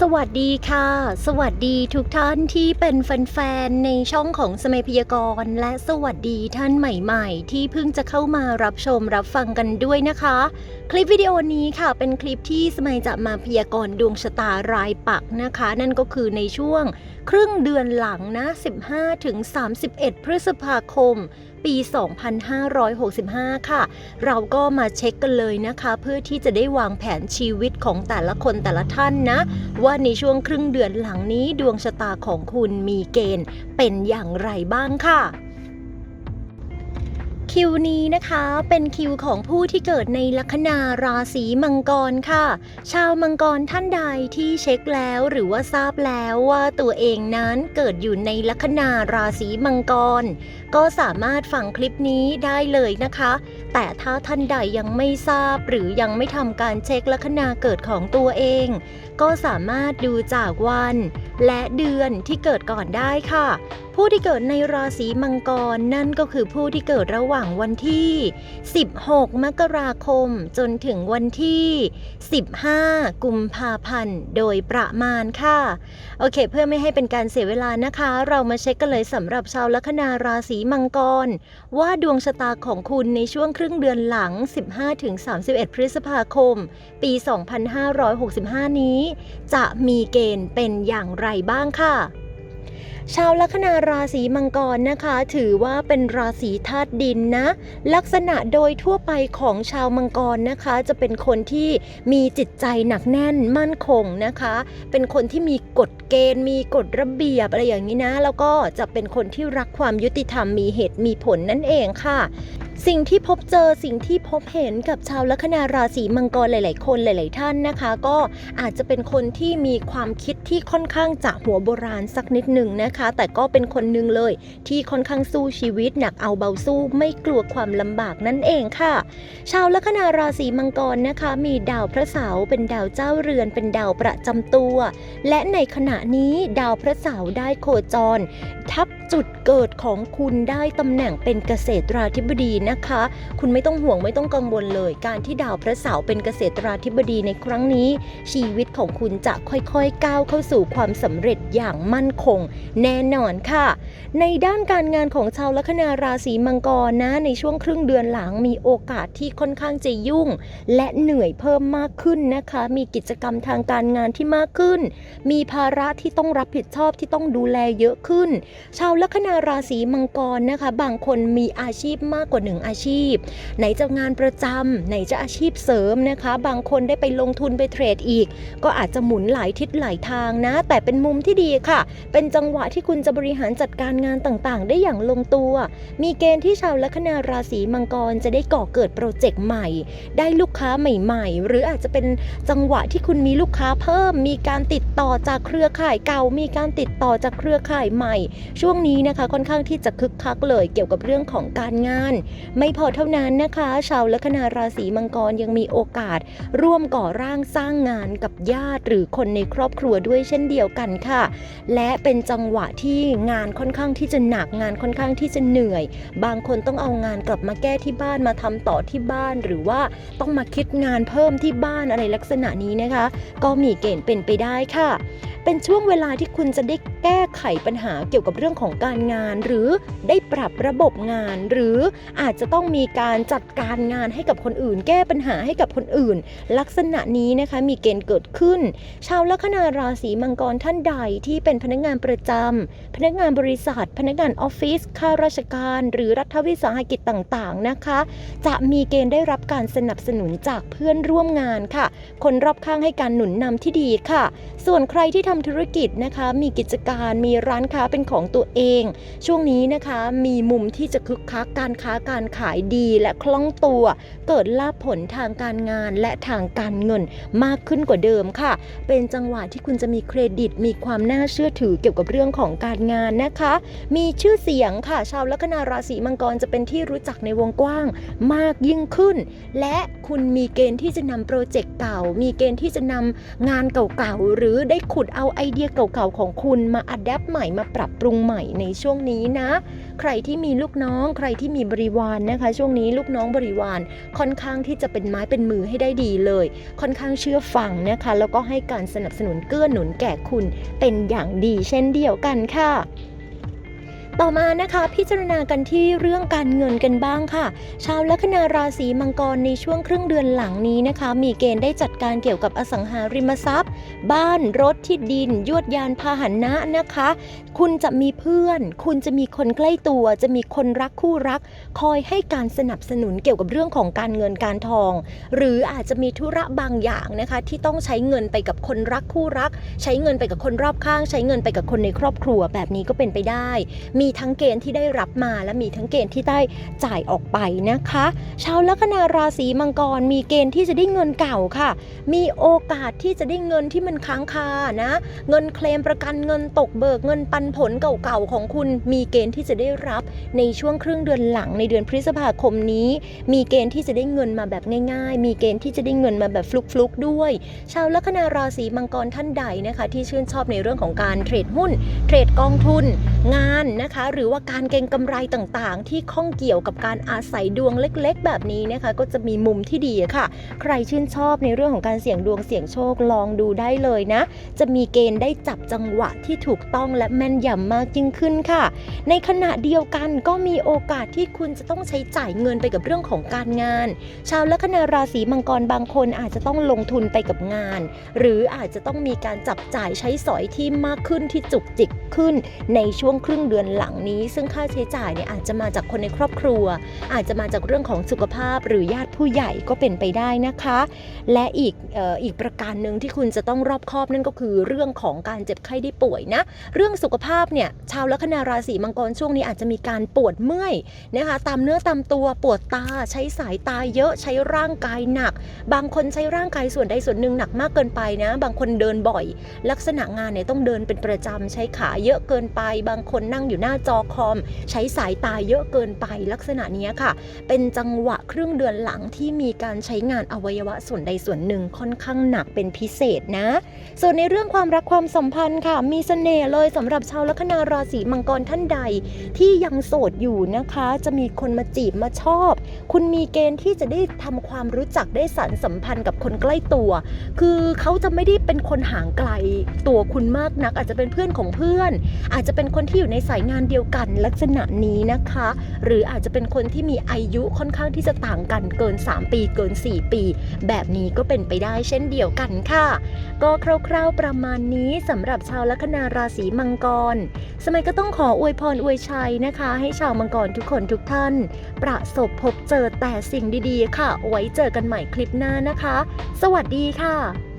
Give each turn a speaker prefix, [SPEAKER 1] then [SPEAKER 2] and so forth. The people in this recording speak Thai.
[SPEAKER 1] สวัสดีค่ะ สวัสดีทุกท่านที่เป็นแฟนๆในช่องของสมัยพยากรณ์และสวัสดีท่านใหม่ๆ ที่เพิ่งจะเข้ามารับชมรับฟังกันด้วยนะคะ คลิปวิดีโอนี้ค่ะ เป็นคลิปที่สมัยจะมาพยากรณ์ดวงชะตารายปักนะคะ นั่นก็คือในช่วงครึ่งเดือนหลังนะ 15ถึง31 พฤษภาคม ปี 2565 ค่ะ เราก็มาเช็คกันเลยนะคะ เพื่อที่จะได้วางแผนชีวิตของแต่ละคนแต่ละท่านนะ ว่าในช่วงครึ่งเดือนหลังนี้ดวงชะตาของคุณมีเกณฑ์เป็นอย่างไรบ้างค่ะ คิวนี้นะคะเป็นคิวของผู้ที่เกิดในลัคนาราศีมังกรค่ะ ชาวมังกรท่านใดที่เช็คแล้วหรือว่าทราบแล้วว่าตัวเองนั้นเกิดอยู่ในลัคนาราศีมังกร ก็สามารถฟังคลิปนี้ได้เลยนะคะ แต่ถ้าท่านใดยังไม่ทราบหรือยังไม่ทำการเช็คลัคนาเกิดของตัวเอง ก็สามารถดูจากวัน และเดือนที่เกิดก่อนได้ค่ะ ผู้ที่เกิดในราศีมังกรนั่นก็คือผู้ที่เกิดระหว่างวันที่ 16 มกราคม จนถึงวันที่ 15 กุมภาพันธ์ โดยประมาณค่ะ โอเค เพื่อไม่ให้เป็นการเสียเวลานะคะ เรามาเช็คกันเลยสำหรับชาวลัคนาราศีมังกร ว่าดวงชะตาของคุณในช่วงครึ่งเดือนหลัง 15-31 พฤษภาคม ปี 2565 นี้ จะมีเกณฑ์เป็นอย่างไรบ้างค่ะชาวลัคนาราศีมังกรนะคะ ถือว่าเป็นราศีธาตุดินนะ ลักษณะโดยทั่วไปของชาวมังกรนะคะ จะเป็นคนที่มีจิตใจหนักแน่นมั่นคงนะคะ เป็นคนที่มีกฎเกณฑ์ มีกฎระเบียบอะไรอย่างนี้นะ แล้วก็จะเป็นคนที่รักความยุติธรรมมีเหตุมีผลนั่นเองค่ะ สิ่งที่พบเจอสิ่งที่พบเห็นกับชาวลัคนาราศีมังกรหลาย ๆ คนหลาย ๆ ท่านนะคะ ก็อาจจะเป็นคนที่มีความคิดที่ค่อนข้างจะหัวโบราณสักนิดหนึ่งนะคะ แต่ก็เป็นคนหนึ่งเลย ที่ค่อนข้างสู้ชีวิตหนักเอาเบาสู้ไม่กลัวความลำบากนั่นเองค่ะ ชาวลัคนาราศีมังกรนะคะ มีดาวพระเสาร์เป็นดาวเจ้าเรือนเป็นดาวประจำตัว และในขณะนี้ดาวพระเสาร์ได้โคจร ทับจุดเกิดของคุณได้ตำแหน่งเป็นเกษตราธิบดีนะคะ คุณไม่ต้องห่วงไม่ต้องกังวลเลย การที่ดาวพระเสาร์เป็นเกษตราธิบดีในครั้งนี้ ชีวิตของคุณจะค่อยๆ ก้าวเข้าสู่ความสำเร็จอย่างมั่นคง แน่นอนค่ะ ในด้านการงานของชาวลัคนาราศีมังกรนะ ในช่วงครึ่งเดือนหลังมีโอกาสที่ค่อนข้างจะยุ่ง และเหนื่อยเพิ่มมากขึ้นนะคะ มีกิจกรรมทางการงานที่มากขึ้น มีภาระที่ต้องรับผิดชอบที่ต้องดูแลเยอะขึ้น ชาวลัคนาราศีมังกรนะคะ บางคนมีอาชีพมากกว่าหนึ่งอาชีพ ไหนจะงานประจำไหนจะอาชีพเสริมนะคะ บางคนได้ไปลงทุนไปเทรดอีก ก็อาจจะหมุนหลายทิศหลายทางนะ แต่เป็นมุมที่ดีค่ะ เป็นจังหวะที่คุณจะบริหารจัดการงานต่างๆ ได้อย่างลงตัว มีเกณฑ์ที่ชาวลัคนาราศีมังกรจะได้ก่อเกิดโปรเจกต์ใหม่ ได้ลูกค้าใหม่ๆ หรืออาจจะเป็นจังหวะที่คุณมีลูกค้าเพิ่ม มีการติดต่อจากเครือข่ายเก่า มีการติดต่อจากเครือข่ายใหม่ ช่วงนี้นะคะค่อนข้างที่จะคึกคักเลยเกี่ยวกับเรื่องของการงาน ไม่พอเท่านั้นนะคะ ชาวลัคนาราศีมังกรยังมีโอกาส ร่วมก่อร่างสร้างงานกับญาติหรือคนในครอบครัวด้วยเช่นเดียวกันค่ะ และเป็นจังหวะที่งานค่อนข้างที่จะหนักงานค่อนข้างที่จะเหนื่อย บางคนต้องเอางานกลับมาแก้ที่บ้านมาทำต่อที่บ้าน หรือว่าต้องมาคิดงานเพิ่มที่บ้านอะไรลักษณะนี้นะคะ ก็มีเกณฑ์เป็นไปได้ค่ะเป็นช่วงเวลาที่คุณจะได้แก้ไขปัญหาเกี่ยวกับเรื่องของการงาน หรือได้ปรับระบบงาน หรืออาจจะต้องมีการจัดการงานให้กับคนอื่น แก้ปัญหาให้กับคนอื่น ลักษณะนี้นะคะมีเกณฑ์เกิดขึ้น ชาวลัคนาราศีมังกรท่านใดที่เป็นพนักงานประจำพนักงานบริษัท พนักงานออฟฟิศข้าราชการ หรือรัฐวิสาหกิจต่างๆนะคะ จะมีเกณฑ์ได้รับการสนับสนุนจากเพื่อนร่วมงานค่ะ คนรอบข้างให้การหนุนนำที่ดีค่ะ ส่วนใครที่ทำธุรกิจนะคะ มีกิจการมีร้านค้าเป็นของตัวเองช่วงนี้นะคะมีมุมที่จะคึกคักการค้าการขายดีและคล่องตัว เกิดลาภผลทางการงานและทางการเงินมากขึ้นกว่าเดิมค่ะ เป็นจังหวะที่คุณจะมีเครดิตมีความน่าเชื่อถือเกี่ยวกับเรื่องของการงานนะคะ มีชื่อเสียงค่ะ ชาวลัคนาราศีมังกรจะเป็นที่รู้จักในวงกว้างมากยิ่งขึ้น และคุณมีเกณฑ์ที่จะนำโปรเจกต์เก่า มีเกณฑ์ที่จะนำงานเก่าๆหรือได้ขุดเอาเอาไอเดียเก่าๆของคุณมาอัดแอปใหม่มาปรับปรุงใหม่ในช่วงนี้นะ ใครที่มีลูกน้อง ใครที่มีบริวารนะคะ ช่วงนี้ลูกน้องบริวารค่อนข้างที่จะเป็นไม้เป็นมือให้ได้ดีเลย ค่อนข้างเชื่อฟังนะคะ แล้วก็ให้การสนับสนุนเกื้อหนุนแก่คุณเป็นอย่างดีเช่นเดียวกันค่ะต่อมานะคะพิจารณากันที่เรื่องการเงินกันบ้างค่ะ ชาวลัคนาราศีมังกรในช่วงครึ่งเดือนหลังนี้นะคะ มีเกณฑ์ได้จัดการเกี่ยวกับอสังหาริมทรัพย์ บ้านรถที่ดิน ยวดยานพาหนะนะคะ คุณจะมีเพื่อน คุณจะมีคนใกล้ตัว จะมีคนรักคู่รัก คอยให้การสนับสนุนเกี่ยวกับเรื่องของการเงินการทอง หรืออาจจะมีธุระบางอย่างนะคะ ที่ต้องใช้เงินไปกับคนรักคู่รัก ใช้เงินไปกับคนรอบข้าง ใช้เงินไปกับคนในครอบครัวแบบนี้ก็เป็นไปได้ มีทั้งเกณฑ์ที่ได้รับมาและมีทั้งเกณฑ์ที่ได้จ่ายออกไปนะคะ ชาวลัคนาราศีมังกรมีเกณฑ์ที่จะได้เงินเก่าค่ะ มีโอกาสที่จะได้เงินที่มันค้างคานะ เงินเคลมประกันเงินตกเบิกเงินปันผลเก่าๆของคุณมีเกณฑ์ที่จะได้รับในช่วงครึ่งเดือนหลังในเดือนพฤษภาคมนี้ มีเกณฑ์ที่จะได้เงินมาแบบง่าย ๆ มีเกณฑ์ที่จะได้เงินมาแบบฟลุกๆด้วย ชาวลัคนาราศีมังกรท่านใดนะคะ ที่ชื่นชอบในเรื่องของการเทรดหุ้น เทรดกองทุน งานนะคะ หรือว่าการเก็งกำไรต่างๆ ที่ข้องเกี่ยวกับการอาศัยดวงเล็ก ๆ แบบนี้นะคะ ก็จะมีมุมที่ดีค่ะ ใครชื่นชอบในเรื่องของการเสี่ยงดวงเสี่ยงโชคลองดูได้เลยนะ จะมีเกณฑ์ได้จับจังหวะที่ถูกต้องและแม่นยำมากยิ่งขึ้นค่ะ ในขณะเดียวกันก็มีโอกาสที่คุณจะต้องใช้จ่ายเงินไปกับเรื่องของการงาน ชาวลัคนาราศีมังกรบางคนอาจจะต้องลงทุนไปกับงาน หรืออาจจะต้องมีการจับจ่ายใช้สอยที่มากขึ้นที่จุกจิกขึ้น ในช่วงครึ่งเดือนหลังนี้ ซึ่งค่าใช้จ่ายเนี่ยอาจจะมาจากคนในครอบครัว อาจจะมาจากเรื่องของสุขภาพหรือญาติผู้ใหญ่ก็เป็นไปได้นะคะ และอีกอออีกประการหนึ่งที่คุณจะต้องรอบคอบนั่นก็คือเรื่องของการเจ็บไข้ได้ป่วยนะ เรื่องสุขภาพเนี่ยชาวลัคนาราศีมังกรช่วงนี้อาจจะมีการปวดเมื่อยนะคะตามเนื้อตามตัวปวดตาใช้สายตาเยอะใช้ร่างกายหนัก บางคนใช้ร่างกายส่วนใดส่วนหนึ่งหนักมากเกินไปนะ บางคนเดินบ่อย ลักษณะงานเนี่ยต้องเดินเป็นประจำใช้ขาเยอะเกินไป บางคนนั่งอยู่หน้าจอคอม ใช้สายตาเยอะเกินไปลักษณะนี้ค่ะ เป็นจังหวะครึ่งเดือนหลังที่มีการใช้งานอวัยวะส่วนใดส่วนหนึ่งค่อนข้างหนักเป็นพิเศษนะส่วนในเรื่องความรักความสัมพันธ์ค่ะ มีเสน่ห์เลยสำหรับชาวลัคนาราศีมังกรท่านใด ที่ยังโสดอยู่นะคะ จะมีคนมาจีบมาชอบ คุณมีเกณฑ์ที่จะได้ทำความรู้จักได้สานสัมพันธ์กับคนใกล้ตัว คือเขาจะไม่ได้เป็นคนห่างไกลตัวคุณมากนัก อาจจะเป็นเพื่อนของเพื่อน อาจจะเป็นคนที่อยู่ในสายงานเดียวกันลักษณะนี้นะคะ หรืออาจจะเป็นคนที่มีอายุค่อนข้างที่จะต่างกันเกิน 3 ปีเกิน 4 ปี แบบนี้ก็เป็นไปได้เช่นเดียวกันค่ะก็คร่าวๆประมาณนี้สำหรับชาวลัคนาราศีมังกร สมัยก็ต้องขออวยพรอวยชัยนะคะ ให้ชาวมังกรทุกคนทุกท่าน ประสบพบเจอแต่สิ่งดีๆ ค่ะ ไว้เจอกันใหม่คลิปหน้านะคะ สวัสดีค่ะ